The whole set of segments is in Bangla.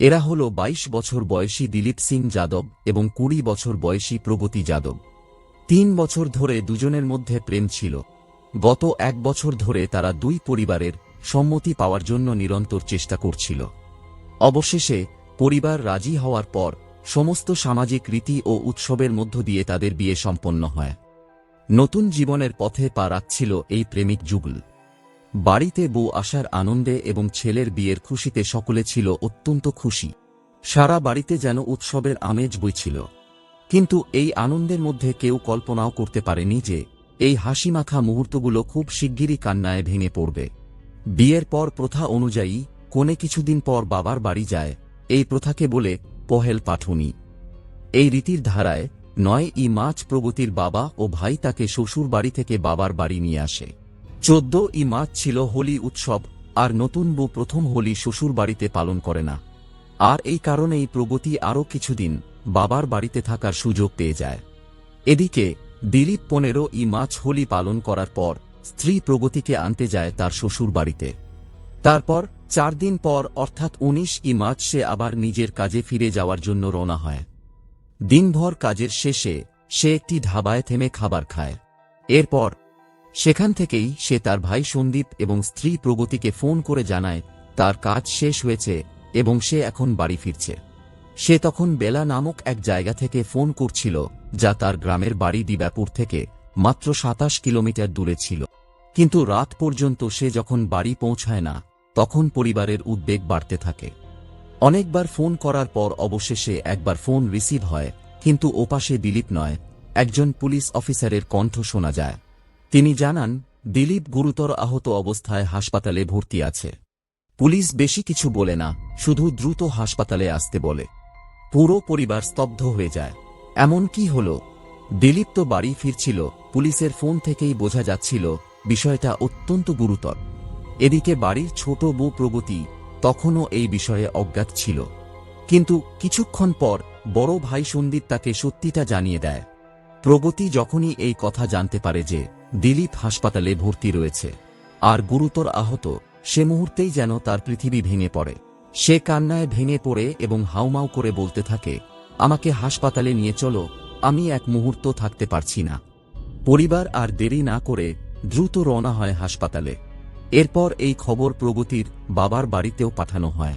এরা হল ২২ বছর বয়সী দিলীপ সিং যাদব এবং কুড়ি বছর বয়সী প্রগতি যাদব। তিন বছর ধরে দুজনের মধ্যে প্রেম ছিল। গত এক বছর ধরে তারা দুই পরিবারের সম্মতি পাওয়ার জন্য নিরন্তর চেষ্টা করছিল। অবশেষে পরিবার রাজি হওয়ার পর সমস্ত সামাজিক রীতি ও উৎসবের মধ্য দিয়ে তাদের বিয়ে সম্পন্ন হয়। নতুন জীবনের পথে পা রাখছিল এই প্রেমিক যুগল। বাড়িতে বউ আসার আনন্দে এবং ছেলের বিয়ের খুশিতে সকলে ছিল অত্যন্ত খুশি। সারা বাড়িতে যেন উৎসবের আমেজ বইছিল। কিন্তু এই আনন্দের মধ্যে কেউ কল্পনাও করতে পারেনি যে, এই হাসিমাখা মুহূর্তগুলো খুব শিগগিরই কান্নায় ভেঙে পড়বে। বিয়ের পর প্রথা অনুযায়ী, কোনে কিছুদিন পর বাবার বাড়ি যায়, এই প্রথাকে বলে পহেল পাঠুনি। এই রীতির ধারায় নয় ই মাছ প্রগতির বাবা ও ভাই তাকে শ্বশুর বাড়ি থেকে বাবার বাড়ি নিয়ে আসে। চোদ্দ ই মাছ ছিল হোলি উৎসব, আর নতুন বউ প্রথম হোলি শ্বশুর বাড়িতে পালন করে না। আর এই কারণেই প্রগতি আরও কিছুদিন বাবার বাড়িতে থাকার সুযোগ পেয়ে যায়। এদিকে, দিলীপ পনেরো ই মাছ হোলি পালন করার পর স্ত্রী প্রগতিকে আনতে যায় তার শ্বশুর বাড়িতে। তারপর চার দিন পর অর্থাৎ উনিশ ই মাছ সে আবার নিজের কাজে ফিরে যাওয়ার জন্য রওনা হয়। দিনভর কাজের শেষে সে একটি ধাবায় থেমে খাবার খায়। এরপর সেখান থেকেই সে তার ভাই সন্দীপ এবং স্ত্রী প্রগতিকে ফোন করে জানায়, তার কাজ শেষ হয়েছে এবং সে এখন বাড়ি ফিরছে। সে তখন বেলা নামক এক জায়গা থেকে ফোন করছিল, যা তার গ্রামের বাড়ি দিবাপুর থেকে মাত্র সাতাশ কিলোমিটার দূরে ছিল। কিন্তু রাত পর্যন্ত সে যখন বাড়ি পৌঁছায় না, তখন পরিবারের উদ্বেগ বাড়তে থাকে। অনেকবার ফোন করার পর অবশেষে একবার ফোন রিসিভ হয়, কিন্তু ওপাশে দিলীপ নয়, একজন পুলিশ অফিসারের কণ্ঠ শোনা যায়। তিনি জানান, দিলীপ গুরুতর আহত অবস্থায় হাসপাতালে ভর্তি আছে। পুলিশ বেশি কিছু বলে না, শুধু দ্রুত হাসপাতালে আসতে বলে। পুরো পরিবার স্তব্ধ হয়ে যায়। এমন কি হল? দিলীপ তো বাড়ি ফিরছিল, পুলিশের ফোন থেকেই বোঝা যাচ্ছিল, বিষয়টা অত্যন্ত গুরুতর। এদিকে বাড়ির ছোট বউ প্রগতি তখনও এই বিষয়ে অজ্ঞাত ছিল। কিন্তু কিছুক্ষণ পর বড় ভাই সন্দীপ তাকে সত্যিটা জানিয়ে দেয়। প্রগতি যখনই এই কথা জানতে পারে যে দিলীপ হাসপাতালে ভর্তি রয়েছে। আর গুরুতর আহত, সে মুহূর্তেই যেন তার পৃথিবী ভেঙে পড়ে। সে কান্নায় ভেঙে পড়ে এবং হাউমাউ করে বলতে থাকে, আমাকে হাসপাতালে নিয়ে চলো, আমি এক মুহূর্ত থাকতে পারছি না। পরিবার আর দেরি না করে দ্রুত রওনা হয় হাসপাতালে। এরপর এই খবর প্রগতির বাবার বাড়িতেও পাঠানো হয়।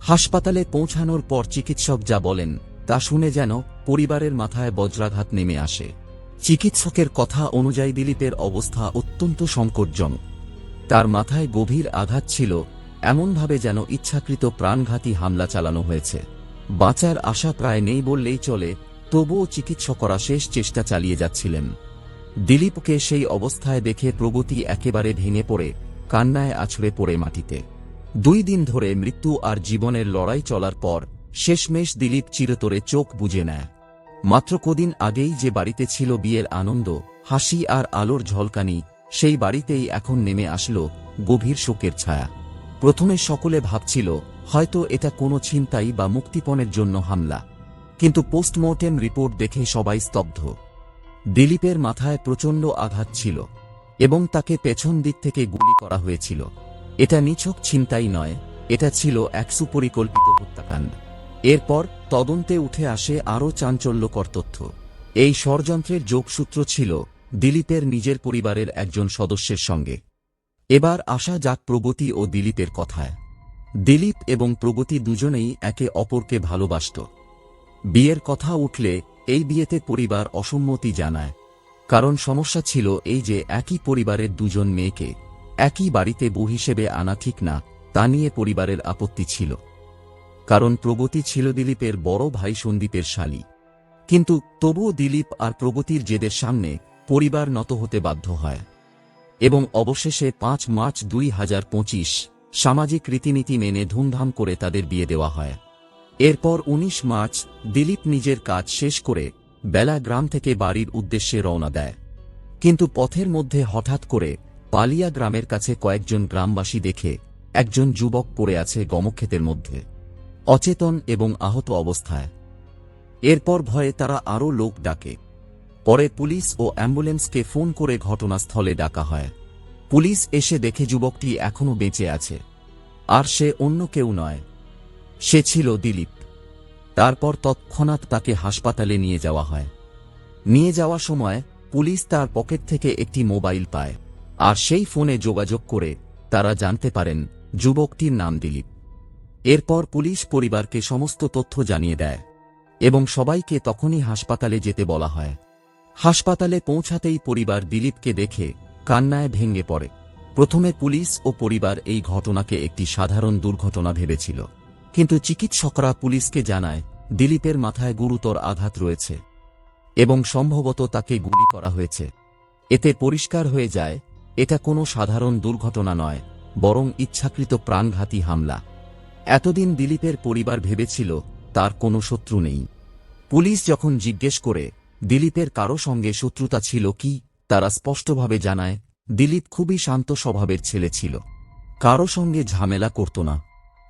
হাসপাতালে পৌঁছানোর পর চিকিৎসক যা বলেন, তা শুনে যেন পরিবারের মাথায় বজ্রাঘাত নেমে আসে। চিকিৎসকের কথা অনুযায়ী দিলীপের অবস্থা অত্যন্ত সংকটজনক। তার মাথায় গভীর আঘাত ছিল, এমনভাবে যেন ইচ্ছাকৃত প্রাণঘাতী হামলা চালানো হয়েছে। বাঁচার আশা প্রায় নেই বললেই চলে, তবুও চিকিৎসকরা শেষ চেষ্টা চালিয়ে যাচ্ছিলেন। দিলীপকে সেই অবস্থায় দেখে প্রগতি একেবারে ভেঙে পড়ে, কান্নায় আছড়ে পড়ে মাটিতে। দুই দিন ধরে মৃত্যু আর জীবনের লড়াই চলার পর, শেষমেশ দিলীপ চিরতরে চোখ বুঝে নেয়। মাত্র কদিন আগেই যে বাড়িতে ছিল বিয়ের আনন্দ, হাসি আর আলোর ঝলকানি, সেই বাড়িতেই এখন নেমে আসল গভীর শোকের ছায়া। প্রথমে সকলে ভাবছিল, হয়তো এটা কোনো ছিনতাই বা মুক্তিপণের জন্য হামলা। কিন্তু পোস্টমর্টেম রিপোর্ট দেখে সবাই স্তব্ধ। দিলীপের মাথায় প্রচণ্ড আঘাত ছিল এবং তাকে পেছন দিক থেকে গুলি করা হয়েছিল। এটা নিছক ছিনতাই নয়, এটা ছিল এক সুপরিকল্পিত হত্যাকাণ্ড। এরপর তদন্তে উঠে আসে আরও চাঞ্চল্যকর তথ্য। এই ষড়যন্ত্রের যোগসূত্র ছিল দিলীপের নিজের পরিবারের একজন সদস্যের সঙ্গে। এবার আসা যাক প্রগতি ও দিলীপের কথায়। দিলীপ এবং প্রগতি দুজনেই একে অপরকে ভালোবাসত। বিয়ের কথা উঠলে এই বিয়েতে পরিবার অসম্মতি জানায়। কারণ সমস্যা ছিল এই যে একই পরিবারের দুজন মেয়েকে একই বাড়িতে বউ হিসেবে আনা ঠিক না, তা নিয়ে পরিবারের আপত্তি ছিল। কারণ প্রগতি ছিল দিলীপের বড় ভাই সন্দীপের শালী। কিন্তু তবুও দিলীপ আর প্রগতির জেদের সামনে পরিবার নত হতে বাধ্য হয়। এবং অবশেষে পাঁচ মার্চ দুই হাজার পঁচিশ সামাজিক রীতিনীতি মেনে ধুমধাম করে তাদের বিয়ে দেওয়া হয়। এরপর ১৯ মার্চ দিলীপ নিজের কাজ শেষ করে বেলা গ্রাম থেকে বাড়ির উদ্দেশ্যে রওনা দেয়। কিন্তু পথের মধ্যে হঠাৎ করে পালিয়া গ্রামের কাছে কয়েকজন গ্রামবাসী দেখে একজন যুবক পড়ে আছে গমক্ষেতের মধ্যে। অচেতন এবং আহত অবস্থায়। এরপর ভয়ে তারা আরও লোক ডাকে। পরে পুলিশ ও অ্যাম্বুলেন্সকে ফোন করে ঘটনাস্থলে ডাকা হয়। পুলিশ এসে দেখে যুবকটি এখনও বেঁচে আছে। আর সে অন্য কেউ নয়। সে ছিল দিলীপ। তারপর তৎক্ষণাৎ তাকে হাসপাতালে নিয়ে যাওয়া হয়। নিয়ে যাওয়ার সময় পুলিশ তার পকেট থেকে একটি মোবাইল পায়। আর সেই ফোনে যোগাযোগ করে তারা জানতে পারেন যুবকটির নাম দিলীপ। এরপর পুলিশ পরিবারকে সমস্ত তথ্য জানিয়ে দেয় এবং সবাইকে তখনই হাসপাতালে যেতে বলা হয়। হাসপাতালে পৌঁছাতেই পরিবার দিলীপকে দেখে কান্নায় ভেঙে পড়ে। প্রথমে পুলিশ ও পরিবার এই ঘটনাকে একটি সাধারণ দুর্ঘটনা ভেবেছিল। কিন্তু চিকিৎসকরা পুলিশকে জানায়, দিলীপের মাথায় গুরুতর আঘাত রয়েছে এবং সম্ভবত তাকে গুলি করা হয়েছে। এতে পরিষ্কার হয়ে যায়, এটা কোনো সাধারণ দুর্ঘটনা নয়, বরং ইচ্ছাকৃত প্রাণঘাতী হামলা। এতদিন দিলীপের পরিবার ভেবেছিল তার কোনো শত্রু নেই। পুলিশ যখন জিজ্ঞেস করে, দিলীপের কারও সঙ্গে শত্রুতা ছিল কি, তারা স্পষ্টভাবে জানায়, দিলীপ খুবই শান্ত স্বভাবের ছেলে ছিল। কারও সঙ্গে ঝামেলা করত না।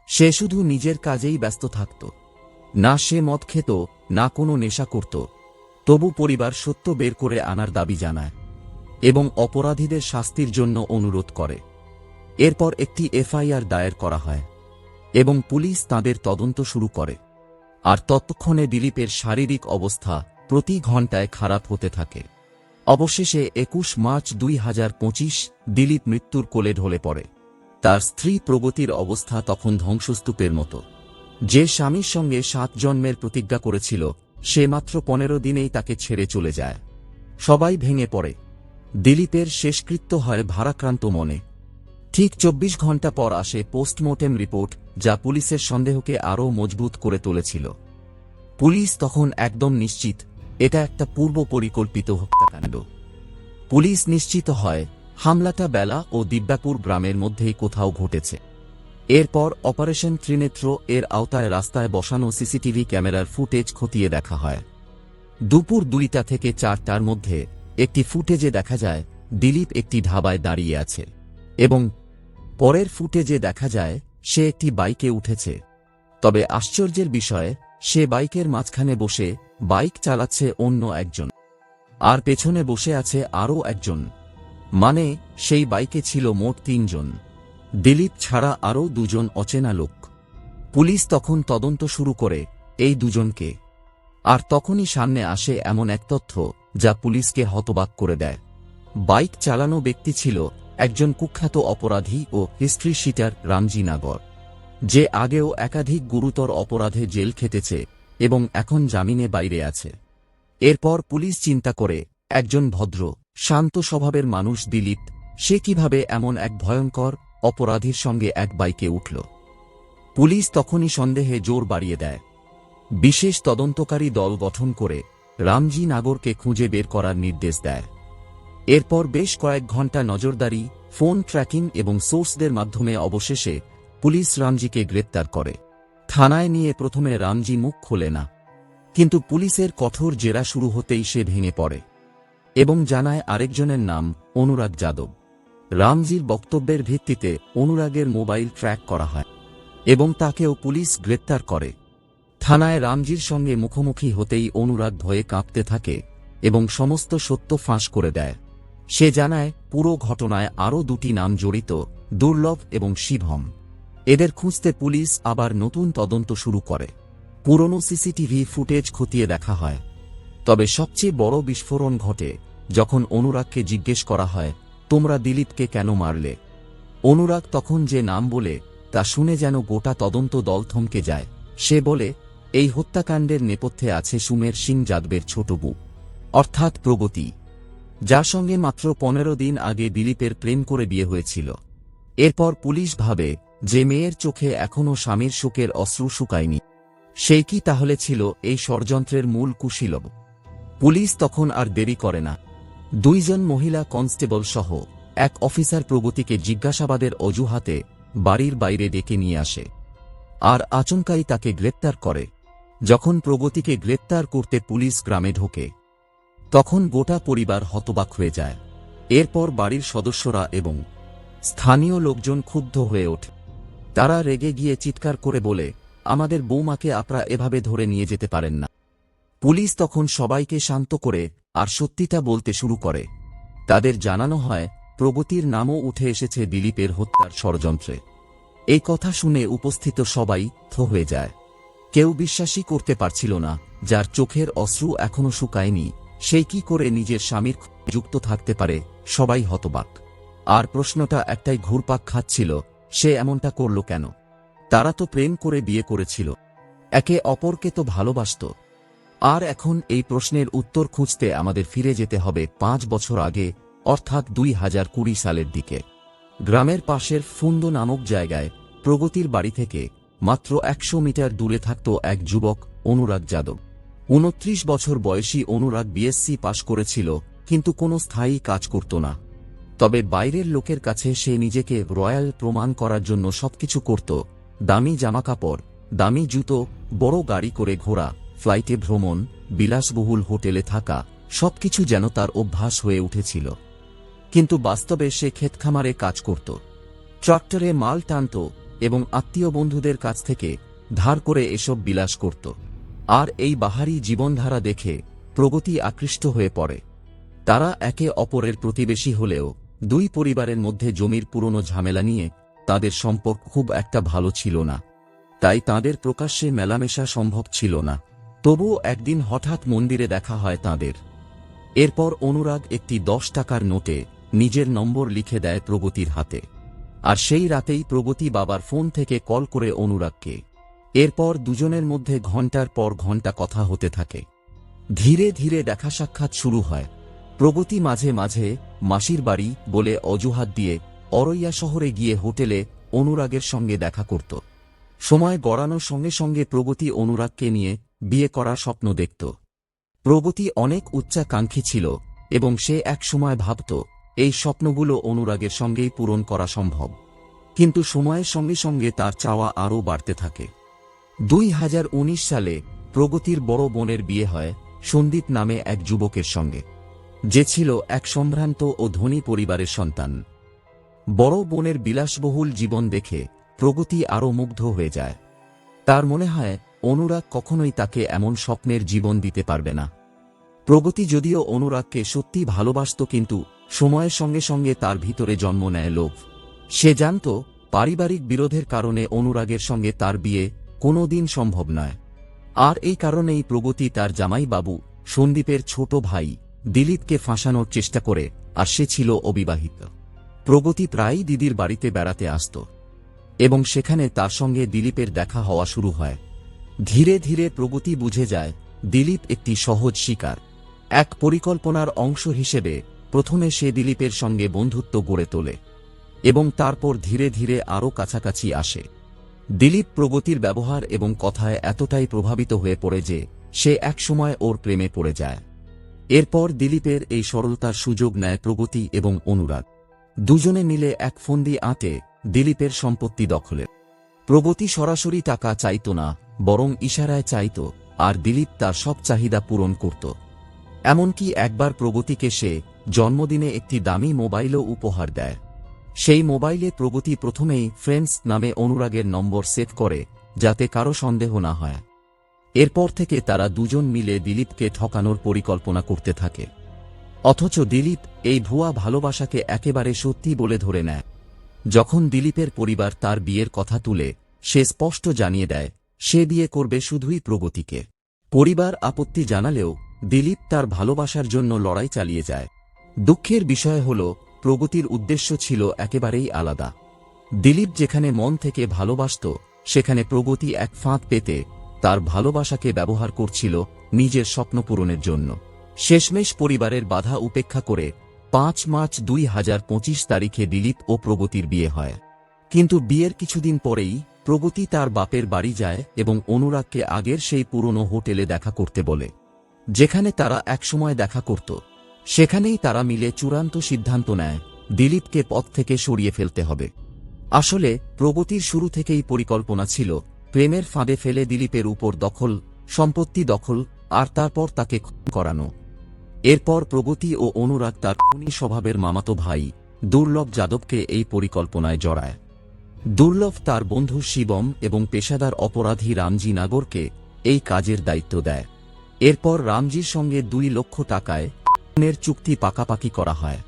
সে শুধু নিজের কাজেই ব্যস্ত থাকত। না সে মদ খেত, না কোনো নেশা করত। তবু পরিবার সত্য বের করে আনার দাবি জানায় এবং অপরাধীদের শাস্তির জন্য অনুরোধ করে। এরপর একটি এফআইআর দায়ের করা হয়। এবং পুলিশ তাদের তদন্ত শুরু করে। আর ততক্ষণে দিলীপের শারীরিক অবস্থা প্রতি ঘণ্টায় খারাপ হতে থাকে। অবশেষে একুশ মার্চ দুই হাজার পঁচিশ দিলীপ মৃত্যুর কোলে ঢলে পড়ে। তার স্ত্রী প্রগতির অবস্থা তখন ধ্বংসস্তূপের মতো। যে স্বামীর সঙ্গে সাত জন্মের প্রতিজ্ঞা করেছিল, সে মাত্র পনেরো দিনেই তাকে ছেড়ে চলে যায়। সবাই ভেঙে পড়ে। দিলীপের শেষকৃত্য হয় ভারাক্রান্ত মনে। ঠিক চব্বিশ ঘণ্টা পর আসে পোস্টমর্টেম রিপোর্ট, যা পুলিশের সন্দেহকে আরও মজবুত করে তুলেছিল। পুলিশ তখন একদম নিশ্চিত, এটা একটা পূর্ব পরিকল্পিত হত্যাকাণ্ড। পুলিশ নিশ্চিত হয়, হামলাটা বেলা ও দিব্যাপুর গ্রামের মধ্যেই কোথাও ঘটেছে। এরপর অপারেশন ত্রিনেত্র এর আওতায় রাস্তায় বসানো সিসিটিভি ক্যামেরার ফুটেজ খতিয়ে দেখা হয়। দুপুর দুইটা থেকে চারটার মধ্যে একটি ফুটেজে দেখা যায়, দিলীপ একটি ধাবায় দাঁড়িয়ে আছে এবং পরের ফুটেজে দেখা যায়, সে একটি বাইকে উঠেছে। তবে আশ্চর্যের বিষয়, সে বাইকের মাঝখানে বসে, বাইক চালাচ্ছে অন্য একজন। আর পেছনে বসে আছে আরও একজন। মানে সেই বাইকে ছিল মোট তিনজন। দিলীপ ছাড়া আরও দুজন অচেনা লোক। পুলিশ তখন তদন্ত শুরু করে, এই দুজনকে। আর তখনই সামনে আসে এমন এক তথ্য, যা পুলিশকে হতবাক করে দেয়। বাইক চালানো ব্যক্তি ছিল একজন কুখ্যাত অপরাধী ও হিস্ট্রি শিটার রামজি নাগর, যে আগেও একাধিক গুরুতর অপরাধে জেল খেটেছে এবং এখন জামিনে বাইরে আছে। এরপর পুলিশ চিন্তা করে, একজন ভদ্র, শান্ত স্বভাবের মানুষ দিলীপ, সে কীভাবে এমন এক ভয়ঙ্কর অপরাধীর সঙ্গে এক বাইকে উঠল? পুলিশ তখনই সন্দেহে জোর বাড়িয়ে দেয়। বিশেষ তদন্তকারী দল গঠন করে রামজি নাগরকে খুঁজে বের করার নির্দেশ দেয়। এরপর বেশ কয়েক ঘণ্টা নজরদারি, ফোন ট্র্যাকিং এবং সোর্সদের মাধ্যমে অবশেষে পুলিশ রামজিকে গ্রেপ্তার করে। থানায় নিয়ে প্রথমে রামজি মুখ খোলে না। কিন্তু পুলিশের কঠোর জেরা শুরু হতেই সে ভেঙে পড়ে এবং জানায় আরেকজনের নাম অনুরাগ যাদব। রামজির বক্তব্যের ভিত্তিতে অনুরাগের মোবাইল ট্র্যাক করা হয় এবং তাকেও পুলিশ গ্রেপ্তার করে। থানায় রামজির সঙ্গে মুখোমুখি হতেই অনুরাগ ভয়ে কাঁপতে থাকে এবং সমস্ত সত্য ফাঁস করে দেয়। সে জানায়, পুরো ঘটনায় আরও দুটি নাম জড়িত, দুর্লভ এবং শিবহম। এদের খুঁজতে পুলিশ আবার নতুন তদন্ত শুরু করে। পুরনো সিসিটিভি ফুটেজ খতিয়ে দেখা হয়। তবে সবচেয়ে বড় বিস্ফোরণ ঘটে যখন অনুরাগকে জিজ্ঞেস করা হয়, তোমরা দিলীপকে কেন মারলে? অনুরাগ তখন যে নাম বলে, তা শুনে যেন গোটা তদন্ত দল থমকে যায়। সে বলে, এই হত্যাকাণ্ডের নেপথ্যে আছে সুমের সিং যাদবের ছোট বউ। অর্থাৎ প্রগতি। যার সঙ্গে মাত্র পনেরো দিন আগে দিলীপের প্রেম করে বিয়ে হয়েছিল। এরপর পুলিশ ভাবে যে মেয়ের চোখে এখনও স্বামীর শোকের অশ্রু শুকায়নি সেই কি তাহলে ছিল এই ষড়যন্ত্রের মূল কুশীলব? পুলিশ তখন আর দেরি করে না। দুইজন মহিলা কনস্টেবল সহ এক অফিসার প্রগতিকে জিজ্ঞাসাবাদের অজুহাতে বাড়ির বাইরে ডেকে নিয়ে আসে। আর আচমকাই তাকে গ্রেপ্তার করে। যখন প্রগতিকে গ্রেপ্তার করতে পুলিশ গ্রামে ঢোকে তখন গোটা পরিবার হতবাক হয়ে যায়। এরপর বাড়ির সদস্যরা এবং স্থানীয় লোকজন ক্ষুব্ধ হয়ে ওঠে। তারা রেগে গিয়ে চিৎকার করে বলে, আমাদের বৌমাকে আপনারা এভাবে ধরে নিয়ে যেতে পারেন না। পুলিশ তখন সবাইকে শান্ত করে আর সত্যিটা বলতে শুরু করে। তাদের জানানো হয়, প্রগতির নামও উঠে এসেছে দিলীপের হত্যার ষড়যন্ত্রে। এই কথা শুনে উপস্থিত সবাই থ হয়ে যায়। কেউ বিশ্বাসই করতে পারছিল না, যার চোখের অশ্রু এখনও শুকায়নি। সেই কি করে নিজের স্বামীর যুক্ত থাকতে পারে? সবাই হতবাক। আর প্রশ্নটা একটাই ঘুরপাক খাচ্ছিল, সে এমনটা করল কেন? তারা তো প্রেম করে বিয়ে করেছিল। একে অপরকে তো ভালোবাসত। আর এখন এই প্রশ্নের উত্তর খুঁজতে আমাদের ফিরে যেতে হবে পাঁচ বছর আগে, অর্থাৎ দুই হাজার কুড়ি সালের দিকে। গ্রামের পাশের ফুন্দ নামক জায়গায়, প্রগতির বাড়ি থেকে মাত্র একশো মিটার দূরে থাকত এক যুবক, অনুরাগ যাদব। উনত্রিশ বছর বয়সী অনুরাগ বিএসসি পাশ করেছিল, কিন্তু কোনো স্থায়ী কাজ করত না। তবে বাইরের লোকের কাছে সে নিজেকে রয়্যাল প্রমাণ করার জন্য সবকিছু করত। দামি জামাকাপড়, দামি জুতো, বড় গাড়ি করে ঘোরা, ফ্লাইটে ভ্রমণ, বিলাসবহুল হোটেলে থাকা, সবকিছু যেন তার অভ্যাস হয়ে উঠেছিল। কিন্তু বাস্তবে সে ক্ষেতখামারে কাজ করত। ট্রাক্টরে মাল টানত এবং আত্মীয় বন্ধুদের কাছ থেকে ধার করে এসব বিলাস করত। আর এই বাহারি জীবনধারা দেখে প্রগতি আকৃষ্ট হয়ে পড়ে। তারা একে অপরের প্রতিবেশী হলেও দুই পরিবারের মধ্যে জমির পুরনো ঝামেলা নিয়ে তাদের সম্পর্ক খুব একটা ভালো ছিল না। তাই তাদের প্রকাশ্যে মেলামেশা সম্ভব ছিল না। তবুও একদিন হঠাৎ মন্দিরে দেখা হয় তাদের। এরপর অনুরাগ একটি দশ টাকার নোটে নিজের নম্বর লিখে দেয় প্রগতির হাতে। আর সেই রাতেই প্রগতি বাবার ফোন থেকে কল করে অনুরাগকে। এরপর দুজনের মধ্যে ঘণ্টার পর ঘণ্টা কথা হতে থাকে। ধীরে ধীরে দেখা সাক্ষাৎ শুরু হয়। প্রগতি মাঝে মাঝে মাসির বাড়ি বলে অজুহাত দিয়ে অরইয়া শহরে গিয়ে হোটেলে অনুরাগের সঙ্গে দেখা করত। সময় গড়ানোর সঙ্গে সঙ্গে প্রগতি অনুরাগকে নিয়ে বিয়ে করার স্বপ্ন দেখত। প্রগতি অনেক উচ্চাকাঙ্ক্ষী ছিল এবং সে এক সময় ভাবত, এই স্বপ্নগুলো অনুরাগের সঙ্গেই পূরণ করা সম্ভব। কিন্তু সময়ের সঙ্গে সঙ্গে তার চাওয়া আরও বাড়তে থাকে। দুই হাজার উনিশ সালে প্রগতির বড় বোনের বিয়ে হয় সন্দীপ নামে এক যুবকের সঙ্গে, যে ছিল এক সম্ভ্রান্ত ও ধনী পরিবারের সন্তান। বড় বোনের বিলাসবহুল জীবন দেখে প্রগতি আরও মুগ্ধ হয়ে যায়। তার মনে হয়, অনুরাগ কখনোই তাকে এমন স্বপ্নের জীবন দিতে পারবে না। প্রগতি যদিও অনুরাগকে সত্যি ভালোবাসত কিন্তু সময়ের সঙ্গে সঙ্গে তার ভিতরে জন্ম নেয় লোভ। সে জানত, পারিবারিক বিরোধের কারণে অনুরাগের সঙ্গে তার বিয়ে কোনোদিন সম্ভব নয়। আর এই কারণেই প্রগতি তার জামাইবাবু সন্দীপের ছোট ভাই দিলীপকে ফাঁসানোর চেষ্টা করে, আর সে ছিল অবিবাহিত। প্রগতি প্রায়ই দিদির বাড়িতে বেড়াতে আসত। এবং সেখানে তার সঙ্গে দিলীপের দেখা হওয়া শুরু হয়। ধীরে ধীরে প্রগতি বুঝে যায়, দিলীপ একটি সহজ শিকার। এক পরিকল্পনার অংশ হিসেবে প্রথমে সে দিলীপের সঙ্গে বন্ধুত্ব গড়ে তোলে। এবং তারপর ধীরে ধীরে আরও কাছাকাছি আসে। দিলীপ প্রগতির ব্যবহার এবং কথায় এতটাই প্রভাবিত হয়ে পড়ে যে সে একসময় ওর প্রেমে পড়ে যায়। এরপর দিলীপের এই সরলতার সুযোগ নেয় প্রগতি এবং অনুরাগ। দুজনে মিলে এক ফন্দি আঁটে দিলীপের সম্পত্তি দখলের প্রগতি সরাসরি টাকা চাইত না, বরং ইশারায় চাইত, আর দিলীপ তার সব চাহিদা পূরণ করত। এমনকি একবার প্রগতিকে সে জন্মদিনে একটি দামি মোবাইলও উপহার দেয়। সেই মোবাইলে প্রগতি প্রথমেই ফ্রেন্ডস নামে অনুরাগের নম্বর সেভ করে, যাতে কারও সন্দেহ না হয়। এরপর থেকে তারা দুজন মিলে দিলীপকে ঠকানোর পরিকল্পনা করতে থাকে। অথচ দিলীপ এই ভুয়া ভালোবাসাকে একেবারে সত্যি বলে ধরে নেয়। যখন দিলীপের পরিবার তার বিয়ের কথা তুলে, সে স্পষ্ট জানিয়ে দেয়, সে বিয়ে করবে শুধুই প্রগতিকে। পরিবার আপত্তি জানালেও দিলীপ তার ভালোবাসার জন্য লড়াই চালিয়ে যায়। দুঃখের বিষয় হল প্রগতির উদ্দেশ্য ছিল একেবারেই আলাদা। দিলীপ যেখানে মন থেকে ভালোবাসত, সেখানে প্রগতি এক ফাঁদ পেতে তার ভালোবাসাকে ব্যবহার করছিল নিজের স্বপ্ন পূরণের জন্য। শেষমেশ পরিবারের বাধা উপেক্ষা করে পাঁচ মার্চ দুই হাজার পঁচিশ তারিখে দিলীপ ও প্রগতির বিয়ে হয়। কিন্তু বিয়ের কিছুদিন পরেই প্রগতি তার বাপের বাড়ি যায় এবং অনুরাগকে আগের সেই পুরনো হোটেলে দেখা করতে বলে, যেখানে তারা একসময় দেখা করত। সেখানেই তারা মিলে চূড়ান্ত সিদ্ধান্ত নেয়, দিলীপকে পথ থেকে সরিয়ে ফেলতে হবে। আসলে, প্রগতির শুরু থেকেই পরিকল্পনা ছিল, প্রেমের ফাঁদে ফেলে দিলীপের উপর দখল, সম্পত্তি দখল, আর তারপর তাকে খুন করানো। এরপর প্রগতি ও অনুরাগ তার খুনি স্বভাবের মামাতো ভাই, দুর্লভ যাদবকে এই পরিকল্পনায় জড়ায়। দুর্লভ তার বন্ধু শিবম এবং পেশাদার অপরাধী রামজি নাগরকে এই কাজের দায়িত্ব দেয়। এরপর রামজির সঙ্গে দুই লক্ষ টাকায় খুনের চুক্তি পাকাপাকি করা হয়।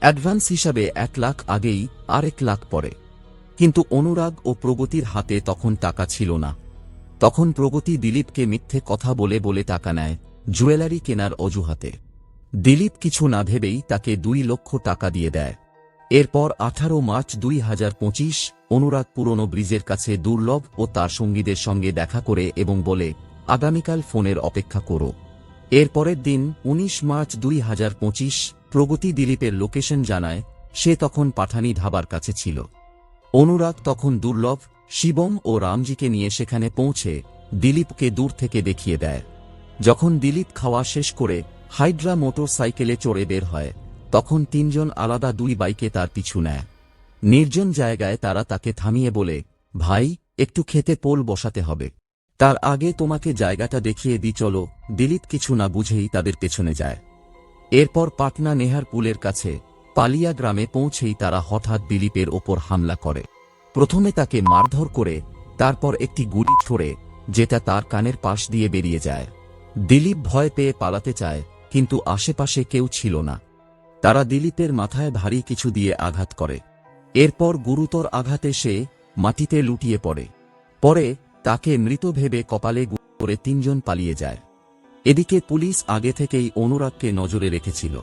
অ্যাডভান্স হিসাবে এক লাখ আগেই আরেক লাখ পরে। কিন্তু অনুরাগ ও প্রগতির হাতে তখন টাকা ছিল না। তখন প্রগতি দিলীপকে মিথ্যে কথা বলে বলে টাকা নেয়, জুয়েলারি কেনার অজুহাতে। দিলীপ কিছু না ভেবেই তাকে দুই লক্ষ টাকা দিয়ে দেয়। এরপর আঠারো মার্চ দুই হাজার পঁচিশ অনুরাগ পুরনো ব্রিজের কাছে দুর্লভ ও তার সঙ্গীদের সঙ্গে দেখা করে এবং বলে, আগামীকাল ফোনের অপেক্ষা করো। এর পরের দিন ১৯ মার্চ দুই হাজার পঁচিশ, প্রগতি দিলীপের লোকেশন জানায়, সে তখন পাঠানি ধাবার কাছে ছিল। অনুরাগ তখন দুর্লভ, শিবম ও রামজিকে নিয়ে সেখানে পৌঁছে দিলীপকে দূর থেকে দেখিয়ে দেয়। যখন দিলীপ খাওয়া শেষ করে হাইড্রা মোটর সাইকেলে চড়ে বের হয়, তখন তিনজন আলাদা দুই বাইকে তার পিছু নেয়। নির্জন জায়গায় তারা তাকে থামিয়ে বলে, ভাই, একটু খেতে পোল বসাতে হবে। তার আগে তোমাকে জায়গাটা দেখিয়ে দি, চলো। দিলীপ কিছু না বুঝেই তাদের পেছনে যায়। এরপর পাটনা নেহার পুলের কাছে, পালিয়া গ্রামে পৌঁছেই তারা হঠাৎ দিলীপের ওপর হামলা করে। প্রথমে তাকে মারধর করে, তারপর একটি গুলি ছোড়ে, যেটা তার কানের পাশ দিয়ে বেরিয়ে যায়। দিলীপ ভয় পেয়ে পালাতে চায়, কিন্তু আশেপাশে কেউ ছিল না। তারা দিলীপের মাথায় ভারী কিছু দিয়ে আঘাত করে। এরপর গুরুতর আঘাতে সে মাটিতে লুটিয়ে পড়ে। পরে তাকে মৃত ভেবে কপালে করে তিনজন পালিয়ে যায়। এদিকে পুলিশ আগে থেকেই অনুরাগকে নজরে রেখেছিল।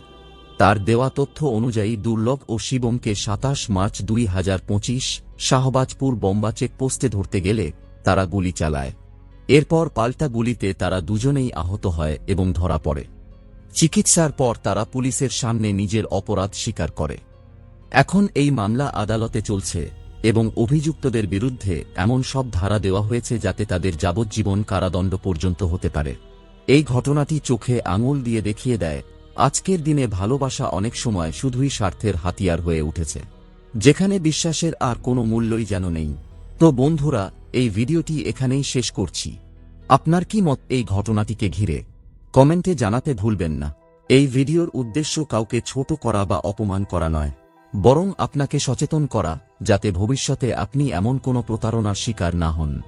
তার দেওয়া তথ্য অনুযায়ী দুর্লভ ও শিবমকে সাতাশ মার্চ দুই হাজার পঁচিশ শাহবাজপুর বম্বা চেকপোস্টে ধরতে গেলে তারা গুলি চালায়। এরপর পাল্টা গুলিতে তারা দুজনেই আহত হয় এবং ধরা পড়ে। চিকিৎসার পর তারা পুলিশের সামনে নিজের অপরাধ স্বীকার করে। এখন এই মামলা আদালতে চলছে। এবং অভিযুক্তদের বিরুদ্ধে এমন সব ধারা দেওয়া হয়েছে যাতে তাদের যাবজ্জীবন কারাদণ্ড পর্যন্ত হতে পারে। এই ঘটনাটি চোখে আঙুল দিয়ে দেখিয়ে দেয়, আজকের দিনে ভালোবাসা অনেক সময় শুধুই স্বার্থের হাতিয়ার হয়ে উঠেছে। যেখানে বিশ্বাসের আর কোনো মূল্যই যেন নেই। তো বন্ধুরা, এই ভিডিওটি এখানেই শেষ করছি। আপনার কি মত এই ঘটনাটিকে ঘিরে? কমেন্টে জানাতে ভুলবেন না। এই ভিডিওর উদ্দেশ্য কাউকে ছোট করা বা অপমান করা নয়। বরং আপনাকে সচেতন করা, যাতে ভবিষ্যতে আপনি এমন কোনো প্রতারণার শিকার না হন।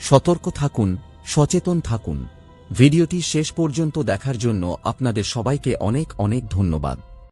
সতর্ক থাকুন, সচেতন থাকুন। ভিডিওটি শেষ পর্যন্ত দেখার জন্য আপনাদের সবাইকে অনেক অনেক ধন্যবাদ।